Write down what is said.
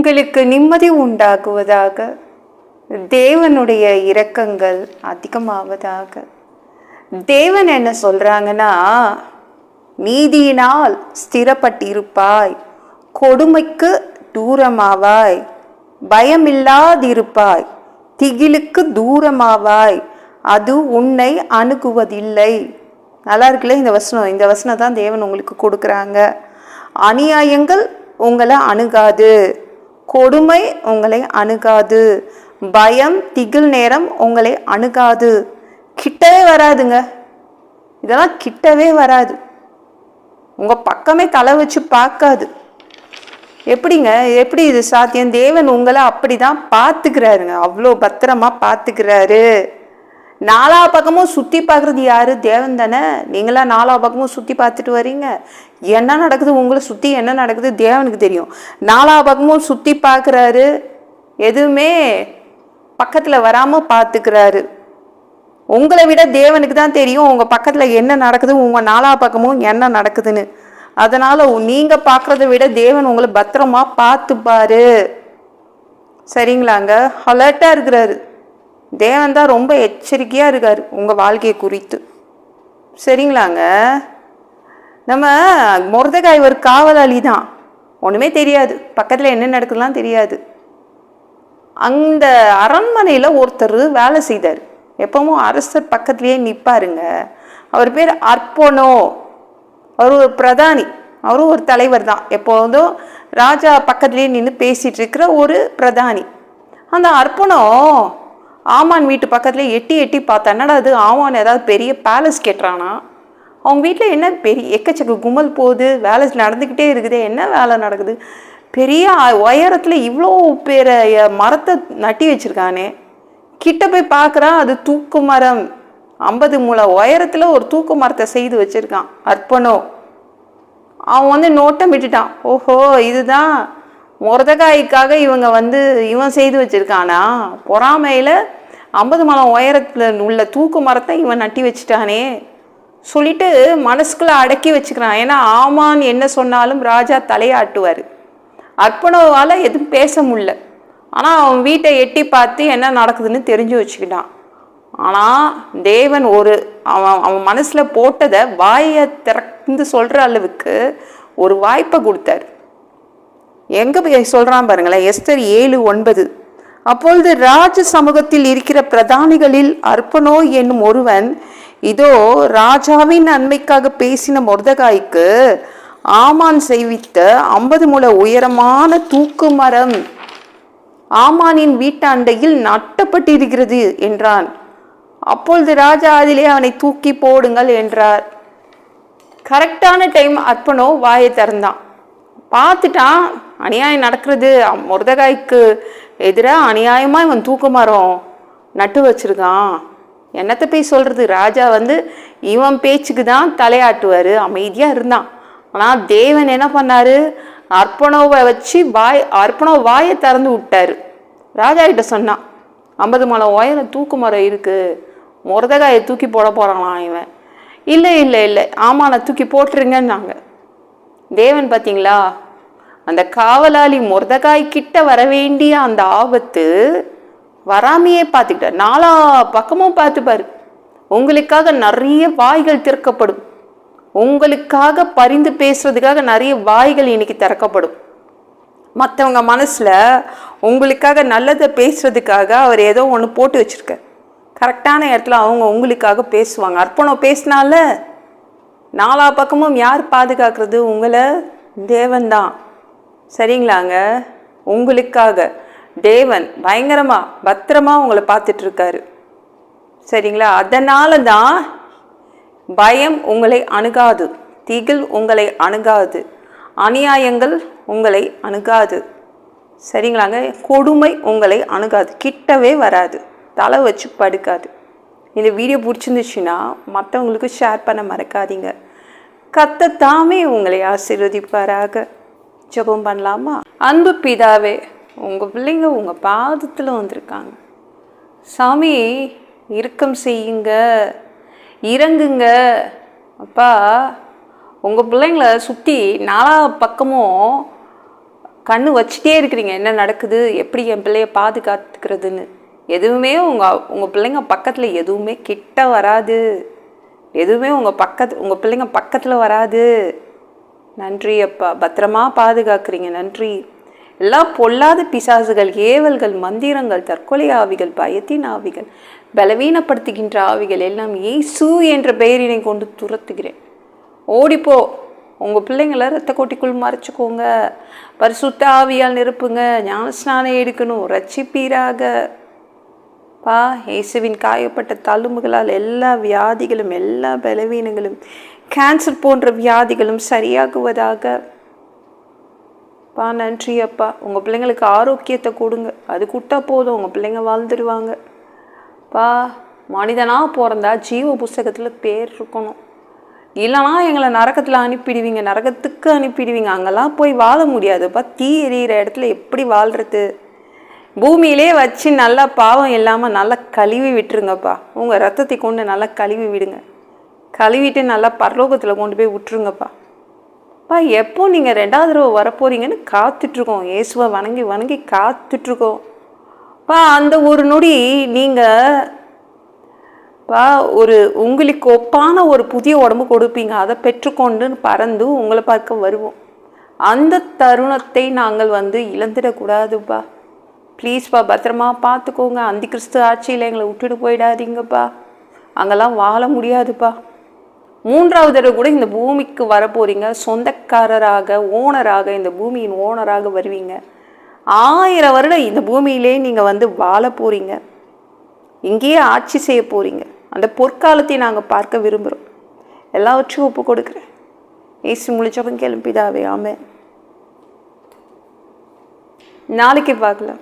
உங்களுக்கு நிம்மதி உண்டாகுவதாக தேவனுடைய இரக்கங்கள் அதிகமாவதாக. தேவன் என்ன சொல்கிறாங்கன்னா நீதியினால் ஸ்திரப்பட்டிருப்பாய் கொடுமைக்கு தூரமாவாய் பயமில்லாதிருப்பாய் திகிலுக்கு தூரமாவாய் அது உன்னை அணுகுவதில்லை. நல்லா இருக்குல்ல இந்த வசனம்? இந்த வசனம் தான் தேவன் உங்களுக்கு கொடுக்குறாங்க. அநியாயங்கள் உங்களை அணுகாது. கொடுமை உங்களை அணுகாது. பயம் திகில் நேரம் உங்களை அணுகாது. கிட்டவே வராதுங்க. இதெல்லாம் கிட்டவே வராது. உங்கள் பக்கமே தலை வச்சு பார்க்காது. எப்படிங்க? எப்படி இது சாத்தியம்? தேவன் உங்களை அப்படிதான் பார்த்துக்கிறாருங்க. அவ்வளோ பத்திரமா பார்த்துக்கிறாரு. நாலா பக்கமும் சுற்றி பார்க்குறது யார்? தேவன் தானே. நீங்களா நாலா பக்கமும் சுற்றி பார்த்துட்டு வரீங்க. என்ன நடக்குது? உங்களை சுற்றி என்ன நடக்குது? தேவனுக்கு தெரியும். நாலா பக்கமும் சுற்றி பார்க்குறாரு. எதுவுமே பக்கத்தில் வராமல் பார்த்துக்கிறாரு. உங்களை விட தேவனுக்கு தான் தெரியும் உங்கள் பக்கத்தில் என்ன நடக்குது உங்கள் நாலா பக்கமும் என்ன நடக்குதுன்னு. அதனால் நீங்கள் பார்க்குறத விட தேவன் உங்களை பத்திரமா பார்த்துப்பாரு. சரிங்களாங்க? அலர்ட்டாக இருக்கிறாரு. தேவன் தான் ரொம்ப எச்சரிக்கையாக இருக்கார் உங்கள் வாழ்க்கையை குறித்து. சரிங்களாங்க? நம்ம முருதகாய் ஒரு காவலாளி தான். ஒன்றுமே தெரியாது. பக்கத்தில் என்ன நடக்குதுலாம் தெரியாது. அந்த அரண்மனையில் ஒருத்தர் வேலை செய்தார். எப்பவும் அரசர் பக்கத்துலேயே நிற்பாருங்க அவர் பேர் அர்ப்பனோ அவர் ஒரு பிரதானி. அவரும் ஒரு தலைவர் தான். எப்போதும் ராஜா பக்கத்துலேயே நின்று பேசிகிட்டு இருக்கிற ஒரு பிரதானி. அந்த அர்ப்பணம் ஆமான் வீட்டு பக்கத்தில் எட்டி எட்டி பார்த்தா என்னடா அது ஆமான் ஏதாவது பெரிய பேலஸ் கேட்டுறானா அவங்க வீட்டில் என்ன பெரிய எக்கச்சக்க கும்பல் போகுது வேலை நடந்துக்கிட்டே இருக்குது என்ன வேலை நடக்குது? பெரிய உயரத்தில் இவ்வளோ பேர மரத்தை நட்டி வச்சுருக்கானே. கிட்ட போய் பார்க்குறான் அது தூக்கு மரம். ஐம்பது மூளை உயரத்தில் ஒரு தூக்கு மரத்தை செய்து வச்சுருக்கான் அர்ப்பணம் அவன் வந்து நோட்டம் விட்டுட்டான். ஓஹோ இதுதான் முரதகாய்க்காக இவங்க வந்து இவன் செய்து வச்சுருக்கானா? பொறாமையில் ஐம்பது மலம் உயரத்தில் உள்ள தூக்கு மரத்தை இவன் நட்டி வச்சுட்டானே. சொல்லிட்டு மனசுக்குள்ளே அடக்கி வச்சுக்கிறான். ஏன்னா ஆமான் என்ன சொன்னாலும் ராஜா தலையாட்டுவார். அர்ப்பணவால் எதுவும் பேச முடில ஆனால் அவன் வீட்டை எட்டி பார்த்து என்ன நடக்குதுன்னு தெரிஞ்சு வச்சுக்கிட்டான். ஆனால் தேவன் ஒரு அவன் அவன் மனசில் போட்டதை வாயை திறந்து சொல்கிற அளவுக்கு ஒரு வாய்ப்பை கொடுத்தாரு. எங்கே போய் சொல்கிறான் பாருங்களேன். எஸ்டர் ஏழு ஒன்பது. அப்பொழுது ராஜ சமூகத்தில் இருக்கிற பிரதானிகளில் அர்ப்பனோ என்னும் ஒருவன் இதோ ராஜாவின் நன்மைக்காக பேசின மொர்தகாய்க்கு ஆமான் செய்வித்த ஐம்பது முழ உயரமான தூக்கு மரம் ஆமானின் வீட்டாண்டையில் நட்டப்பட்டிருக்கிறது என்றான். அப்பொழுது ராஜா அதிலே அவனை தூக்கி போடுங்கள் என்றார். கரெக்டான டைம் அர்ப்பனோ வாயை திறந்தான். பார்த்துட்டான் அநியாயம் நடக்கிறது. முருதகாய்க்கு எதிராக அநியாயமாக இவன் தூக்கு மரம் நட்டு வச்சுருக்கான். என்னத்தை போய் சொல்கிறது ராஜா வந்து இவன் பேச்சுக்கு தான் தலையாட்டுவார். அமைதியாக இருந்தான். ஆனால் தேவன் என்ன பண்ணார்? அர்ப்பணவை வச்சு வாய் அர்ப்பணோ வாயை திறந்து விட்டாரு. ராஜா கிட்ட சொன்னான் ஐம்பது மலை உயரம் தூக்கு மரம் இருக்குது முருதகாயை தூக்கி போட போகிறாங்களாம் இவன். இல்லை இல்லை இல்லை. ஆமாம் நான் தூக்கி போட்டுருங்கன்னாங்க. தேவன் பார்த்தீங்களா? அந்த காவலாளி முருதகாய் கிட்ட வர வேண்டிய அந்த ஆபத்து வராமையே பார்த்துக்கிட்டார். நாலா பக்கமும் பார்த்துப்பார் உங்களுக்காக நிறைய வாய்கள் திறக்கப்படும். உங்களுக்காக பரிந்து பேசுறதுக்காக நிறைய வாய்கள் இன்னைக்கு திறக்கப்படும். மற்றவங்க மனசில் உங்களுக்காக நல்லதை பேசுறதுக்காக அவர் ஏதோ ஒன்று போட்டு வச்சுருக்க கரெக்டான இடத்துல அவங்க உங்களுக்காக பேசுவாங்க. அர்ப்பணம் பேசினால நாலா பக்கமும் யார் பாதுகாக்கிறது? உங்களை தேவன்தான். சரிங்களாங்க? உங்களுக்காக. தேவன் பயங்கரமாக பத்திரமா உங்களை பார்த்துட்ருக்காரு. சரிங்களா? அதனால தான் பயம் உங்களை அணுகாது. திகில் உங்களை அணுகாது. அநியாயங்கள் உங்களை அணுகாது. சரிங்களாங்க? கொடுமை உங்களை அணுகாது. கிட்டவே வராது. தலை வச்சு படுக்காது. இந்த வீடியோ பிடிச்சிருந்துச்சுன்னா மற்றவங்களுக்கு ஷேர் பண்ண மறக்காதீங்க. கத்தத்தாமே உங்களை ஆசீர்வதிப்பாராக. ஜெபம் பண்ணலாமா? அன்பு பிதாவே உங்கள் பிள்ளைங்க உங்கள் பாதத்தில் வந்திருக்காங்க. சாமி இறக்கம் செய்யுங்க. இறங்குங்க. அப்பா உங்கள் பிள்ளைங்கள சுற்றி நாலா பக்கமும் கண்ணு வச்சுட்டே இருக்கிறீங்க. என்ன நடக்குது? எப்படி என் பிள்ளைய பாதுகாத்துக்கிறதுன்னு. எதுவுமே உங்கள் உங்கள் பிள்ளைங்க பக்கத்தில் எதுவுமே கிட்ட வராது. எதுவுமே உங்கள் பக்கத்து உங்கள் பிள்ளைங்க பக்கத்தில் வராது. நன்றி அப்பா. பத்திரமா பாதுகாக்கிறீங்க. நன்றி. எல்லாம் பொல்லாத பிசாசுகள் ஏவல்கள் மந்திரங்கள் தற்கொலை ஆவிகள் பயத்தின் ஆவிகள் பலவீனப்படுத்துகின்ற ஆவிகள் எல்லாம் ஏசு என்ற பெயரினை கொண்டு துரத்துகிறேன். ஓடிப்போ உங்கள் பிள்ளைங்கள ரத்த கோட்டிக்குள் மறைச்சிக்கோங்க. பரிசுத்த ஆவியால் நிரப்புங்க. ஞானஸ்நானம் எடுக்கணும். ரட்சிப்பீராக. பா இயேசுவின் காயப்பட்ட தழும்புகளால் எல்லா வியாதிகளும் எல்லா பலவீனங்களும் கேன்சர் போன்ற வியாதிகளும் சரியாகுவதாக. பா நன்றி அப்பா. உங்கள் பிள்ளைங்களுக்கு ஆரோக்கியத்தை கொடுங்க. அது கொடுத்தா போதும். உங்கள் பிள்ளைங்க வாழ்ந்துடுவாங்க பா மனிதனாக பிறந்தா ஜீவ புஸ்தகத்தில் பேர் இருக்கணும். இல்லைனா எங்களை நரகத்தில் அனுப்பிடுவீங்க. நரகத்துக்கு அனுப்பிடுவீங்க. அங்கெல்லாம் போய் வாழ முடியாதுப்பா தீ எரியிற இடத்துல எப்படி வாழ்கிறது பூமியிலே வச்சு நல்லா பாவம் இல்லாமல் நல்லா கழுவி விட்டுருங்கப்பா. உங்கள் ரத்தத்தை கொண்டு நல்லா கழுவி விடுங்க. கழுவிட்டு நல்லா பரலோகத்தில் கொண்டு போய் விட்டுருங்கப்பா. பா எப்போ நீங்கள் ரெண்டாவது தடவை வரப்போறீங்கன்னு காத்துட்ருக்கோம். இயேசுவை வணங்கி வணங்கி காத்துட்ருக்கோம். பா அந்த ஒரு நொடி நீங்கள் பா ஒரு உங்களுக்கு ஒப்பான ஒரு புதிய உடம்பு கொடுப்பீங்க. அதை பெற்றுக்கொண்டு பறந்து உங்களை பார்க்க வருவோம். அந்த தருணத்தை நாங்கள் வந்து இழந்துடக்கூடாதுப்பா. ப்ளீஸ்ப்பா பத்திரமா பார்த்துக்கோங்க. அந்த கிறிஸ்து ஆட்சியில் எங்களை விட்டுட்டு போயிடாதீங்கப்பா. அங்கெல்லாம் வாழ முடியாதுப்பா. மூன்றாவது தடவை கூட இந்த பூமிக்கு வரப்போறீங்க. சொந்தக்காரராக ஓனராக இந்த பூமியின் ஓனராக வருவீங்க. ஆயிரம் வருடம் இந்த பூமியிலே நீங்கள் வந்து வாழ போறீங்க. இங்கேயே ஆட்சி செய்ய போகிறீங்க அந்த பொற்காலத்தை நாங்கள் பார்க்க விரும்புகிறோம் எல்லாவற்றையும் ஒப்பு கொடுக்குறேன். ஏசி முழிச்சவங்க கிளம்பிதாவே ஆமே நாளைக்கு பார்க்கலாம்.